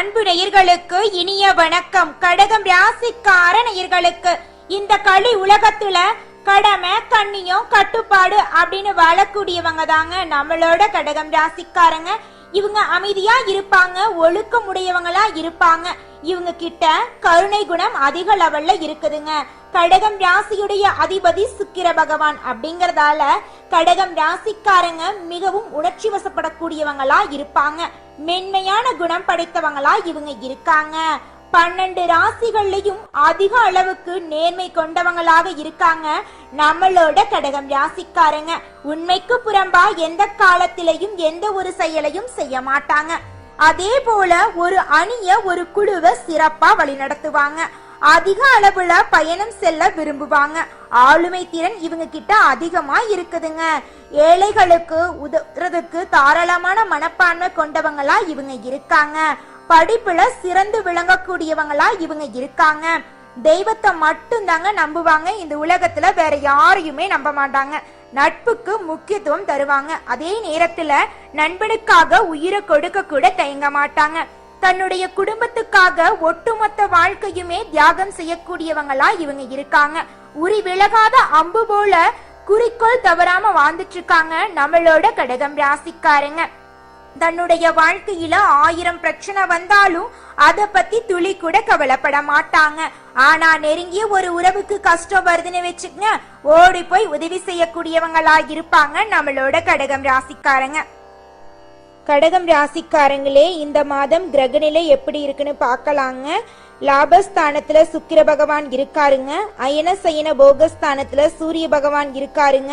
அன்பு நேயர்களுக்கு இனிய வணக்கம். கடகம் ராசிக்கார நேயர்களுக்கு இந்த களி உலகத்துல கடமை கண்ணியம் கட்டுப்பாடு அப்படின்னு வாழக்கூடியவங்க தாங்க நம்மளோட கடகம் ராசிக்காரங்க. இவங்க அமைதியா இருப்பாங்க ஒழுக்கம் உடையவங்களா இருப்பாங்க. இவங்க கிட்ட கருணை குணம் அதிக லெவல்ல இருக்குதுங்க. கடகம் ராசியுடைய அதிபதி சுக்கிர பகவான் அப்படிங்கறதால கடகம் ராசிக்காரங்க மிகவும் உணர்ச்சி வசப்படக்கூடியவங்களா இருப்பாங்க. மென்மையான குணம் படைத்தவங்களா இவங்க இருக்காங்க. பன்னெண்டு ராசிகள்லயும் அதிக அளவுக்கு நேர்மை கொண்டவங்களாக இருக்காங்க. நம்மளோட கடகம் ராசிக்காரங்க. உண்மைக்கு புறம்பா எந்த காலத்திலையும் எந்த ஒரு செயலையும் செய்ய மாட்டாங்க. அதே போல ஒரு அணிய ஒரு குழுவை சிறப்பா வழிநடத்துவாங்க. அதிக அளவுல பயணம் செல்ல விரும்புவாங்க. ஆளுமை திறன் இவங்க கிட்ட அதிகமா இருக்குதுங்க. ஏழைகளுக்கு உதவுறதுக்கு தாராளமான மனப்பான்மை கொண்டவங்களா இவங்க இருக்காங்க. படிப்புல சிறந்து விளங்கக்கூடியவங்களா இவங்க இருக்காங்க. தெய்வத்தை மட்டும்தாங்க நம்புவாங்க. இந்த உலகத்துல வேற யாரையுமே நம்ப மாட்டாங்க. நட்புக்கு முக்கியத்துவம் தருவாங்க. அதே நேரத்துல நண்பனுக்காக உயிரை கொடுக்க கூட தயங்க மாட்டாங்க. தன்னுடைய குடும்பத்துக்காக ஒட்டுமொத்த வாழ்க்கையுமே தியாகம் செய்யக்கூடியவங்களா இவங்க இருக்காங்க. உரி விலகாத அம்பு போல குறிக்கோள் தவறாம வாழ்ந்துட்டு இருக்காங்க நம்மளோட கடகம் ராசிக்காரங்க. தன்னுடைய வாழ்க்கையில ஆயிரம் பிரச்சனை வந்தாலும் அத பத்தி துளி கூட கவலைப்பட மாட்டாங்க. ஆனா நெருங்கிய ஒரு உறவுக்கு கஷ்டம் வருதுன்னு வச்சுக்கங்க ஓடி போய் உதவி செய்யக்கூடியவங்களா இருப்பாங்க நம்மளோட கடகம் ராசிக்காரங்க. கடகம் ராசிக்காரங்களே இந்த மாதம் கிரகநிலை எப்படி இருக்குன்னு பார்க்கலாங்க. லாபஸ்தானத்துல சுக்கிர பகவான் இருக்காருங்க. அயன சயன போகஸ்தானத்துல சூரிய பகவான் இருக்காருங்க.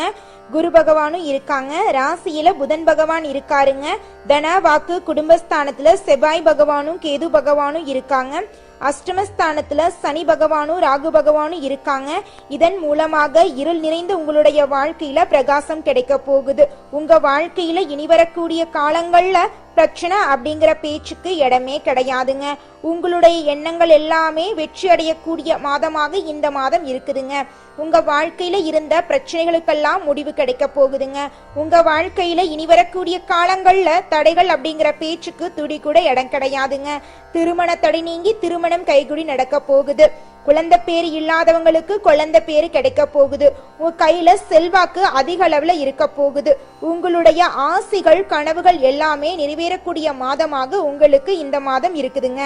குரு பகவானும் இருக்காங்க. ராசியில புதன் பகவான் இருக்காருங்க. தன வாக்கு குடும்பஸ்தானத்துல செவ்வாய் பகவானும் கேது பகவானும் இருக்காங்க. அஷ்டமஸ்தானத்துல சனி பகவானும் ராகு பகவானும் இருக்காங்க. இதன் மூலமாக இருள் நிறைந்த உங்களுடைய வாழ்க்கையில பிரகாசம் கிடைக்க போகுது. உங்க வாழ்க்கையில இனி வரக்கூடிய காலங்கள்ல பிரச்சனை அப்படிங்கிற பேச்சுக்கு இடமே கிடையாதுங்க. உங்களுடைய எண்ணங்கள் எல்லாமே வெற்றி அடையக்கூடிய மாதமாக இந்த மாதம் இருக்குதுங்க. உங்க வாழ்க்கையில இருந்த பிரச்சனைகளுக்கெல்லாம் முடிவு கிடைக்க போகுதுங்க. உங்க வாழ்க்கையில இனி வரக்கூடிய காலங்கள்ல தடைகள் அப்படிங்கிற பேச்சுக்கு துடி கூட இடம் கிடையாதுங்க. திருமண தடை நீங்கி திருமணம் கைகுடி நடக்க போகுது. குழந்தை பேர் இல்லாதவங்களுக்கு குழந்தை பேர் கிடைக்க போகுது. உங்க கையில செல்வாக்கு அதிக அளவுல இருக்க போகுது. உங்களுடைய ஆசைகள் கனவுகள் எல்லாமே நிறைவேறக்கூடிய மாதமாக உங்களுக்கு இந்த மாதம் இருக்குதுங்க.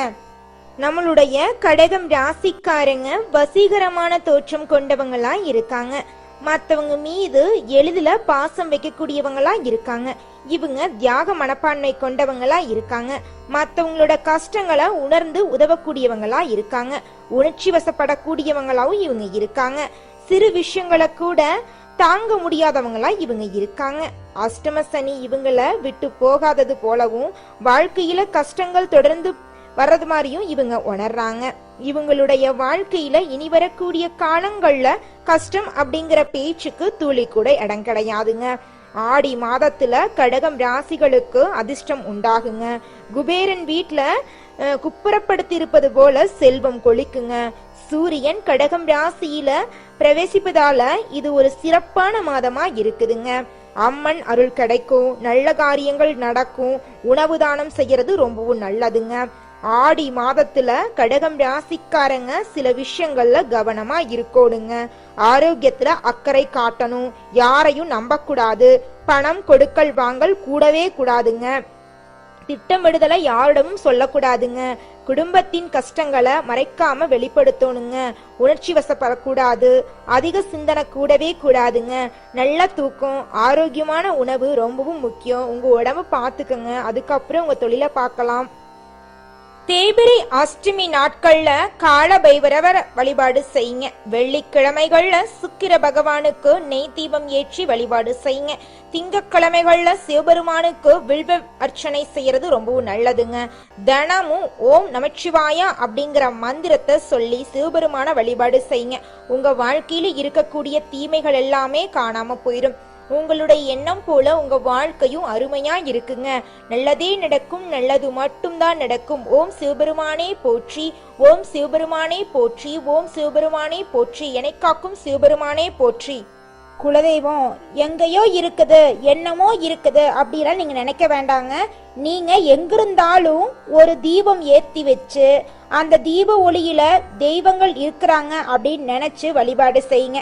நம்மளுடைய கடகம் ராசிக்காரங்க வசீகரமான தோற்றம் கொண்டவங்களா இருக்காங்க. மற்றவங்க மீது எளிதில் பாசம் வைக்கக்கூடியவங்களா இருக்காங்க. இவங்க தியாக மனப்பான்மை கொண்டவங்களா இருக்காங்க. மற்றவங்களோட கஷ்டங்களை உணர்ந்து உதவக்கூடியவங்களா இருக்காங்க. உணர்ச்சி வசப்படக்கூடியவங்களாவும் இவங்க இருக்காங்க. சிறு விஷயங்களை கூட தாங்க முடியாதவங்களா இவங்க இருக்காங்க. அஷ்டம சனி இவங்கள விட்டு போகாதது போலவும் வாழ்க்கையில கஷ்டங்கள் தொடர்ந்து வர்றது மாதிரியும் இவங்க உணர்றாங்க. இவங்களுடைய வாழ்க்கையில இனி வரக்கூடிய காலங்கள்ல கஷ்டம் அப்படிங்கிற பேச்சுக்கு துளி கூட இடம் கிடையாதுங்க. ஆடி மாதத்துல கடகம் ராசிகளுக்கு அதிர்ஷ்டம் உண்டாகுங்க. குபேரன் வீட்டுல குப்புறப்படுத்தியிருப்பது போல செல்வம் கொளிக்குங்க. சூரியன் கடகம் ராசியில பிரவேசிப்பதால இது ஒரு சிறப்பான மாதமா இருக்குதுங்க. அம்மன் அருள் கிடைக்கும் நல்ல காரியங்கள் நடக்கும் உணவு தானம் செய்யறது ரொம்பவும் நல்லதுங்க. ஆடி மாதத்துல கடகம் ராசிக்காரங்க சில விஷயங்கள்ல கவனமா இருக்கணுங்க. ஆரோக்கியத்துல அக்கறை காட்டணும். யாரையும் நம்பக்கூடாது. பணம் கொடுக்கல் வாங்கல் கூடவே கூடாதுங்க. திட்டமிடுதலை யாரிடமும் சொல்லக்கூடாதுங்க. குடும்பத்தின் கஷ்டங்களை மறைக்காம வெளிப்படுத்தணுங்க. உணர்ச்சி வசப்படக்கூடாது. அதிக சிந்தனை கூடவே கூடாதுங்க. நல்ல தூக்கம் ஆரோக்கியமான உணவு ரொம்பவும் முக்கியம். உங்க உடம்ப பார்த்துக்கங்க. அதுக்கப்புறம் உங்க தொழிலை பார்க்கலாம். தேய்பிரி அஷ்டமி நாட்கள்ல கால பைரவர் வழிபாடு செய்யுங்க. வெள்ளிக்கிழமைகள்ல சுக்கிர பகவானுக்கு நெய் தீபம் ஏற்றி வழிபாடு செய்யுங்க. திங்கக்கிழமைகள்ல சிவபெருமானுக்கு வில்வ அர்ச்சனை செய்யறது ரொம்பவும் நல்லதுங்க. தினமும் ஓம் நமச்சிவாயா அப்படிங்கிற மந்திரத்தை சொல்லி சிவபெருமான வழிபாடு செய்யுங்க. உங்க வாழ்க்கையில இருக்கக்கூடிய தீமைகள் எல்லாமே காணாம போயிடும் உங்களுடைய எண்ணம் போல உங்க வாழ்க்கையும் அருமையா இருக்குங்க. நல்லதே நடக்கும் நல்லது மட்டும்தான் நடக்கும். ஓம் சிவபெருமானே போற்றி ஓம் சிவபெருமானே போற்றி ஓம் சிவபெருமானே போற்றி எனக்காக்கும் சிவபெருமானே போற்றி. குலதெய்வம் எங்கேயோ இருக்குது என்னமோ இருக்குது அப்படிலாம் நீங்கள் நினைக்க வேண்டாங்க. நீங்கள் எங்கிருந்தாலும் ஒரு தீபம் ஏற்றி வச்சு அந்த தீப ஒளியில் தெய்வங்கள் இருக்கிறாங்க அப்படின்னு நினச்சி வழிபாடு செய்யுங்க.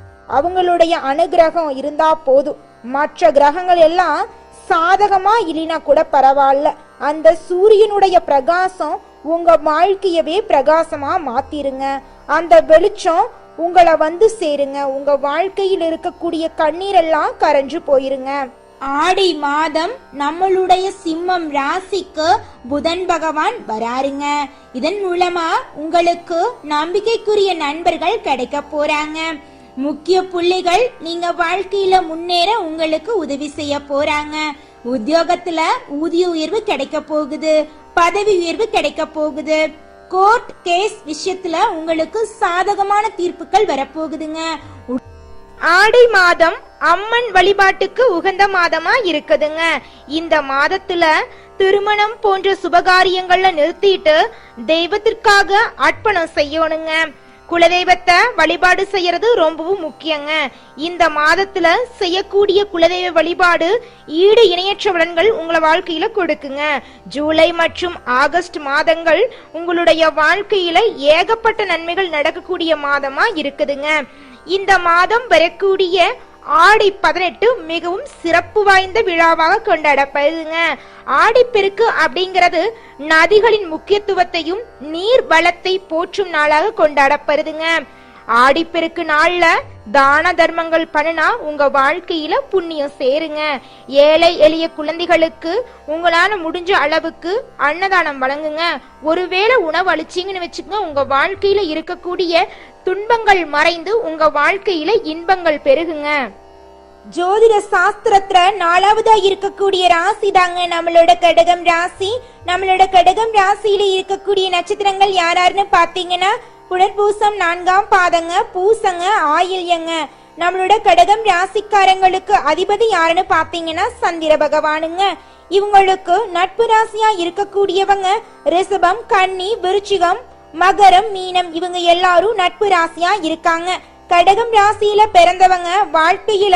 அவங்களுடைய அனுகிரகம் இருந்தா போதும். மற்ற கிரகங்கள் எல்லாம் சாதகமா இல்லைனா கூட பரவாயில்ல. அந்த சூரியனுடைய பிரகாசம் உங்க வாழ்க்கையவே பிரகாசமா மாத்திருங்க. அந்த வெளிச்சம் உங்களை வந்து சேருங்க. உங்க வாழ்க்கையில் இருக்கக்கூடிய கண்ணீரெல்லாம் கரைஞ்சு போயிருங்க. ஆடி மாதம் நம்மளுடைய சிம்மம் ராசிக்கு புதன் பகவான் வராருங்க. இதன் மூலமா உங்களுக்கு நம்பிக்கைக்குரிய நண்பர்கள் கிடைக்க போறாங்க. முக்கிய புள்ளிகள் நீங்க வாழ்க்கையில முன்னேற உங்களுக்கு உதவி செய்ய போறாங்க. உத்தியோகத்துல ஊதிய உயர்வு கிடைக்க போகுது. பதவி உயர்வு கிடைக்க போகுது. கோர்ட் கேஸ் விஷயத்துல உங்களுக்கு சாதகமான தீர்ப்புகள் வரப்போகுதுங்க. ஆடி மாதம் அம்மன் வழிபாட்டுக்கு உகந்த மாதமா இருக்குதுங்க. இந்த மாதத்துல திருமணம் போன்ற சுபகாரியங்கள்ல நிறுத்திட்டு தெய்வத்திற்காக அர்ப்பணம் செய்யணுங்க. குலதெய்வத்தை வழிபாடு செய்யறது ரொம்பவும் முக்கியங்க. இந்த மாதத்துல செய்யக்கூடிய குலதெய்வ வழிபாடு ஈடு இணையற்ற பலன்கள் உங்களை வாழ்க்கையில கொடுக்குங்க. ஜூலை மற்றும் ஆகஸ்ட் மாதங்கள் உங்களுடைய வாழ்க்கையில ஏகப்பட்ட நன்மைகள் நடக்கக்கூடிய மாதமா இருக்குதுங்க. இந்த மாதம் வரக்கூடிய ஆடி பதினெட்டு மிகவும் சிறப்பு வாய்ந்த விழாவாக கொண்டாடப்படுதுங்க. ஆடிப்பெருக்கு அப்படிங்கிறது நதிகளின் முக்கியத்துவத்தையும் நீர் வளத்தை போற்றும் நாளாக கொண்டாடப்படுதுங்க. ஆடிப்பெருக்கு நாள்ல தான தர்மங்கள் பண்ணுனா உங்க வாழ்க்கையில புண்ணியம் சேருங்க. ஏழை எளிய குழந்தைகளுக்கு உங்களால முடிஞ்ச அளவுக்கு அன்னதானம் வழங்குங்க. ஒருவேளை உணவு அழிச்சிங்கன்னு வச்சுக்கோங்க உங்க வாழ்க்கையில இருக்கக்கூடிய துன்பங்கள் மறைந்து உங்க வாழ்க்கையில இன்பங்கள் பெருகுங்க. ஜோதிட சாஸ்திரத்துல நாலாவதா இருக்கக்கூடிய ராசி தாங்க நம்மளோட கடகம் ராசி. நம்மளோட கடகம் ராசியில இருக்கக்கூடிய நட்சத்திரங்கள் யாராருன்னு பாத்தீங்கன்னா புனர்பூசம் நான்காம் பாதங்க பூசங்க ஆயில்யங்க. நம்மளோட கடகம் ராசிக்காரங்களுக்கு அதிபதி யாருன்னு பாத்தீங்கன்னா சந்திர பகவானுங்க. இவங்களுக்கு நட்பு ராசியா இருக்கக்கூடியவங்க ரிஷபம் கன்னி விருச்சிகம் மகரம் மீனம் இவங்க எல்லாரும் நட்பு ராசியா இருக்காங்க. கடகம் ராசியில பிறந்தவங்க வாழ்க்கையில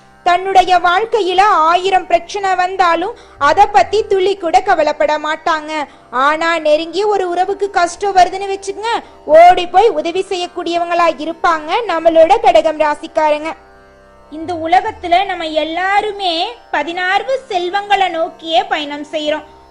தன்னுடைய வாழ்க்கையில ஆயிரம் பிரச்சனை வந்தாலும் அதை பத்தி துளி கூட கவலைப்பட மாட்டாங்க. ஆனா நெருங்கிய ஒரு உறவுக்கு கஷ்டம் வருதுன்னு வச்சுக்கங்க ஓடி போய் உதவி செய்யக்கூடியவங்களா இருப்பாங்க. நம்மளோட கடகம் ராசிக்காரங்க. இந்த உலகத்துல நம்ம எல்லாருமே பதினாறு செல்வங்களை நோக்கியே பயணம் செய்யறோம்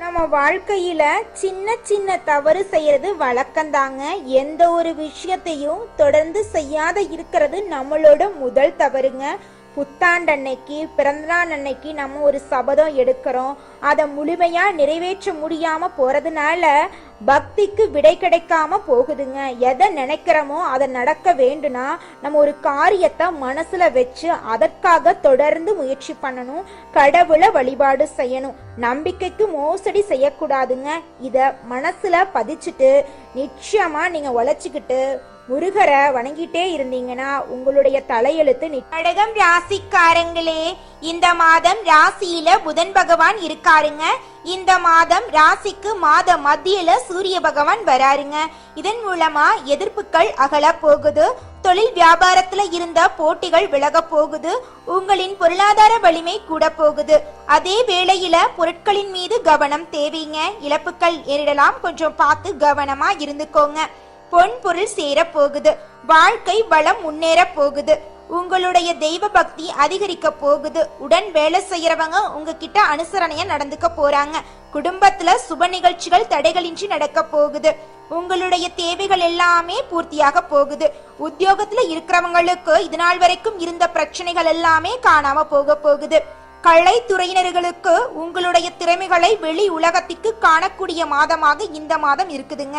நம்ம வாழ்க்கையில சின்ன சின்ன தவறு செய்யறது வழக்கம்தாங்க. எந்த ஒரு விஷயத்தையும் தொடர்ந்து செய்யாத இருக்கிறது நம்மளோட முதல் தவறுங்க. புத்தாண்டு அன்னைக்கு பிறந்தநாள் அன்னைக்கு நம்ம ஒரு சபதம் எடுக்கிறோம். அதை முழுமையாக நிறைவேற்ற முடியாமல் போகிறதுனால பக்திக்கு விடை கிடைக்காம போகுதுங்க. எதை நினைக்கிறோமோ அதை நடக்க வேண்டுனா நம்ம ஒரு காரியத்தை மனசுல வச்சு அதற்காக தொடர்ந்து முயற்சி பண்ணணும். கடவுளை வழிபாடு செய்யணும். நம்பிக்கைக்கு மோசடி செய்யக்கூடாதுங்க. இத மனசுல பதிச்சுட்டு நிச்சயமா நீங்க உழைச்சிக்கிட்டு முருகரை வணங்கிட்டே இருந்தீங்கன்னா உங்களுடைய தலையெழுத்து கடகம் ராசிக்காரங்களே இந்த மாதம் ராசியில புதன் பகவான் இருக்காருங்க. இந்த மாதம் ராசிக்கு மாத மத்தியில சூரிய பகவான் வராருங்க. இதன் மூலமா எதிர்ப்புகள் அகல போகுது. தொழில் வியாபாரத்துல இருந்த போட்டிகள் விலக போகுது. உங்களின் பொருளாதார வலிமை கூட போகுது. அதே வேளையில பொருட்களின் மீது கவனம் தேவைங்க. இழப்புகள் ஏறிடலாம். கொஞ்சம் பார்த்து கவனமா இருந்துக்கோங்க. பொன் பொருள் சேர போகுது வாழ்க்கை வளம் முன்னேற போகுது. உங்களுடைய தெய்வ பக்தி அதிகரிக்க போகுது. உடன் வேலை செய்யறவங்க உங்ககிட்ட அனுசரணையா நடந்துக்க போறாங்க. குடும்பத்துல சுப நிகழ்ச்சிகள் தடைகளின்றி நடக்க போகுது. உங்களுடைய தேவைகள் எல்லாமே பூர்த்தியாக போகுது. உத்தியோகத்துல இருக்கிறவங்களுக்கு இது நாள் வரைக்கும் இருந்த பிரச்சனைகள் எல்லாமே காணாம போக போகுது. கலைத்துறையினர்களுக்கு உங்களுடைய திறமைகளை வெளி உலகத்திற்கு காணக்கூடிய மாதமாக இந்த மாதம் இருக்குதுங்க.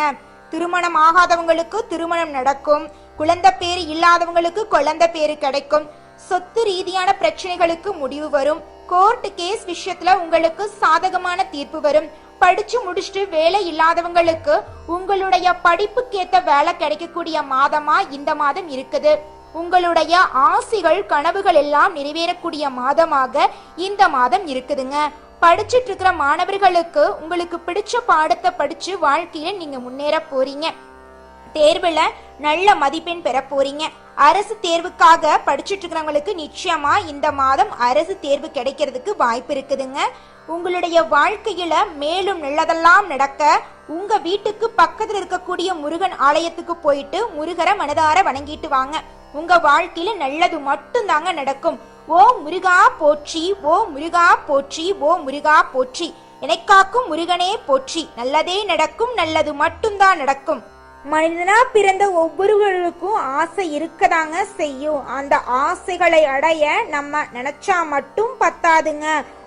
திருமணம் ஆகாதவங்களுக்கு திருமணம் நடக்கும். குழந்தை பேரு இல்லாதவங்களுக்கு குழந்தை பேரு கிடைக்கும். சொத்து ரீதியான பிரச்சனைகளுக்கு முடிவு வரும். கோர்ட் கேஸ் விஷயத்துல உங்களுக்கு சாதகமான தீர்ப்பு வரும். படிச்சு முடிச்சுட்டு வேலை இல்லாதவங்களுக்கு உங்களுடைய படிப்புக்கேத்த வேலை கிடைக்கக்கூடிய மாதமா இந்த மாதம் இருக்குது. உங்களுடைய ஆசைகள் கனவுகள் எல்லாம் நிறைவேறக்கூடிய மாதமாக இந்த மாதம் இருக்குதுங்க. படிச்சிட்டு இருக்கிற மாணவர்களுக்கு உங்களுக்கு பிடிச்ச பாடத்தை படிச்சு வாழ்க்கையில நீங்க முன்னேற போறீங்க. தேர்வுல நல்ல மதிப்பெண் பெற போறீங்க. அரசு தேர்வுக்காக படிச்சிட்டு இருக்கிறவங்களுக்கு நிச்சயமா இந்த மாதம் அரசு தேர்வு கிடைக்கிறதுக்கு வாய்ப்பு இருக்குதுங்க. உங்களுடைய வாழ்க்கையில மேலும் நல்லதெல்லாம் நடக்க உங்க வீட்டுக்கு பக்கத்துல இருக்கக்கூடிய முருகன் ஆலயத்துக்கு போயிட்டு முருகரை மனதார வணங்கிட்டு வாங்க. உங்க வாழ்க்கையில நல்லது மட்டும்தாங்க நடக்கும். ஓ முருகா போற்றி ஓ முருகா போற்றி ஓ முருகா போற்றி. எனக்காக்கும் முருகனே போற்றி. நல்லதே நடக்கும் நல்லது மட்டும்தான் நடக்கும். மனிதனா பிறந்த ஒவ்வொருவருக்கும் ஆசை இருக்கதாங்க செய்யும். அந்த ஆசைகளை அடைய நம்ம நினைச்சா மட்டும் பத்தாதுங்க.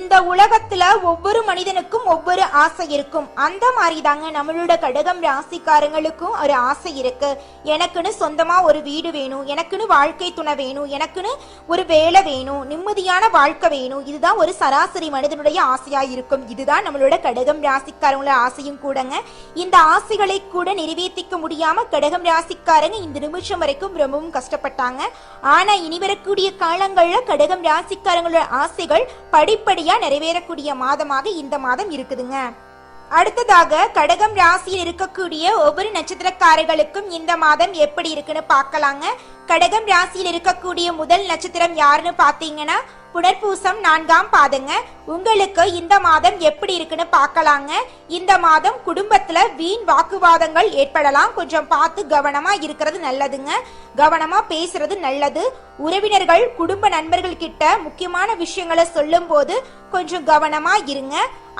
இந்த உலகத்துல ஒவ்வொரு மனிதனுக்கும் ஒவ்வொரு ஆசை இருக்கும். அந்த மாதிரி தாங்க நம்மளோட கடகம் ராசிக்காரங்களுக்கும் ஒரு ஆசை இருக்கு. எனக்குன்னு சொந்தமா ஒரு வீடு வேணும் எனக்குன்னு வாழ்க்கை துணை வேணும் எனக்குன்னு ஒரு வேலை வேணும் நிம்மதியான வாழ்க்கை வேணும். இதுதான் ஒரு சராசரி மனிதனுடைய ஆசையா இருக்கும். இதுதான் நம்மளோட கடகம் ராசிக்காரங்களோட ஆசையும் கூடங்க. இந்த ஆசைகளை கூட நிறைவேற்றிக்க முடியாம கடகம் ராசிக்காரங்க இந்த நிமிஷம் வரைக்கும் ரொம்பவும் கஷ்டப்பட்டாங்க. ஆனா இனி வரக்கூடிய காலங்கள்ல கடகம் ராசிக்காரங்களோட ஆசைகள் படிப்படி நல்லபடியா நிறைவேறக்கூடிய மாதமாக இந்த மாதம் இருக்குதுங்க. அடுத்ததாக கடகம் ராசியில் இருக்கக்கூடிய ஒவ்வொரு நட்சத்திரக்காரர்களுக்கும் இந்த மாதம் எப்படி இருக்குன்னு பார்க்கலாங்க. கடகம் ராசியில் இருக்கக்கூடிய முதல் நட்சத்திரம் யாருன்னு பார்த்தீங்கன்னா புனர்பூசம் நான்காம் பாதங்க. உங்களுக்கு இந்த மாதம் எப்படி இருக்குன்னு பார்க்கலாங்க. இந்த மாதம் குடும்பத்துல வீண் வாக்குவாதங்கள் ஏற்படலாம். கொஞ்சம் பார்த்து கவனமா இருக்கிறது நல்லதுங்க. கவனமா பேசுறது நல்லது. உறவினர்கள் குடும்ப நண்பர்கள் கிட்ட முக்கியமான விஷயங்களை சொல்லும் போது கொஞ்சம் கவனமா இருங்க.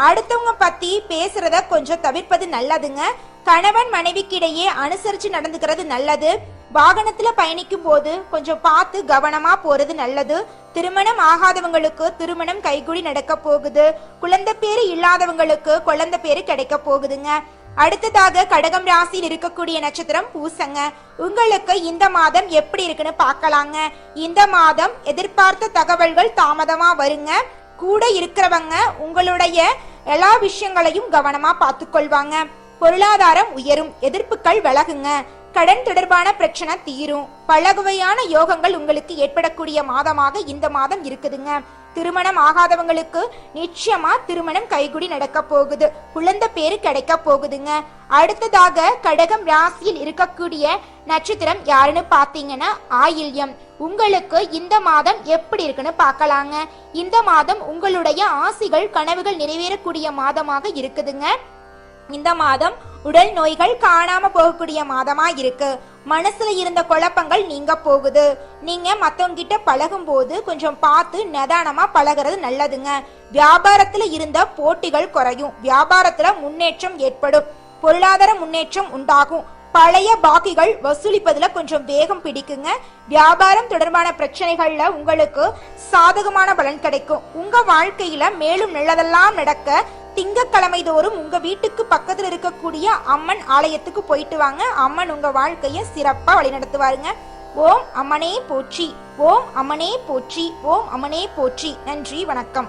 அடுத்தவங்க பத்தி பேசுறத கொஞ்சம் தவிர்ப்பது நல்லதுங்க. கணவன் மனைவிக்கிடையே அனுசரிச்சு நடந்துக்கிறது நல்லது. வாகனத்துல பயணிக்கும் போது கொஞ்சம் பார்த்து கவனமா போறது நல்லது. திருமணம் ஆகாதவங்களுக்கு திருமணம் கைகூடி நடக்க போகுது. குழந்தை பேரு இல்லாதவங்களுக்கு குழந்தை பேரு கிடைக்க போகுதுங்க. அடுத்ததாக கடகம் ராசியில் இருக்கக்கூடிய நட்சத்திரம் பூசங்க. உங்களுக்கு இந்த மாதம் எப்படி இருக்குன்னு பார்க்கலாங்க. இந்த மாதம் எதிர்பார்த்த தகவல்கள் தாமதமா வருங்க. கூட இருக்கிறவங்க உங்களுடைய எல்லா விஷயங்களையும் கவனமா பார்த்துக்கொள்வாங்க. பொருளாதாரம் உயரும். எதிர்ப்புகள் விலகுங்க. கடன் தொடர்பான பிரச்சனை தீரும். பழகுவையான யோகங்கள் உங்களுக்கு ஏற்படக்கூடிய மாதமாக இந்த மாதம் இருக்குதுங்க. திருமணம் ஆகாதவங்களுக்கு நிச்சயமா திருமணம் கைகுடி நடக்க போகுது. குழந்தை பேரு கிடைக்க போகுதுங்க. அடுத்ததாக கடகம் ராசியில் இருக்கக்கூடிய நட்சத்திரம் யாருன்னு பாத்தீங்கன்னா ஆயில்யம். உங்களுக்கு இந்த மாதம் எப்படி இருக்குன்னு பார்க்கலாங்க. இந்த மாதம் உங்களுடைய ஆசைகள் கனவுகள் நிறைவேறக்கூடிய மாதமாக இருக்குதுங்க. இந்த மாதம் உடல் நோய்கள் காணாம போகக்கூடிய மாதமா இருக்கு மனசுல இருந்த குழப்பங்கள் நீங்க போகுது. நீங்க மத்தவங்க கிட்ட பழகும் போது கொஞ்சம் பார்த்து நிதானமா பழகுறது நல்லதுங்க. வியாபாரத்துல இருந்த போட்டிகள் குறையும். வியாபாரத்துல முன்னேற்றம் ஏற்படும். பொருளாதார முன்னேற்றம் உண்டாகும். பழைய பாக்கிகள் வசூலிப்பதுல கொஞ்சம் வேகம் பிடிக்குங்க. வியாபாரம் தொடர்பான பிரச்சனைகள்ல உங்களுக்கு சாதகமான பலன் கிடைக்கும். உங்க வாழ்க்கையில மேலும் நல்லதெல்லாம் நடக்க திங்கக்கிழமை தோறும் உங்க வீட்டுக்கு பக்கத்துல இருக்கக்கூடிய அம்மன் ஆலயத்துக்கு போயிட்டு வாங்க. அம்மன் உங்க வாழ்க்கைய சிறப்பா வழிநடத்துவாருங்க. ஓம் அம்மனே போற்றி ஓம் அம்மனே போற்றி ஓம் அம்மனே போற்றி. நன்றி வணக்கம்.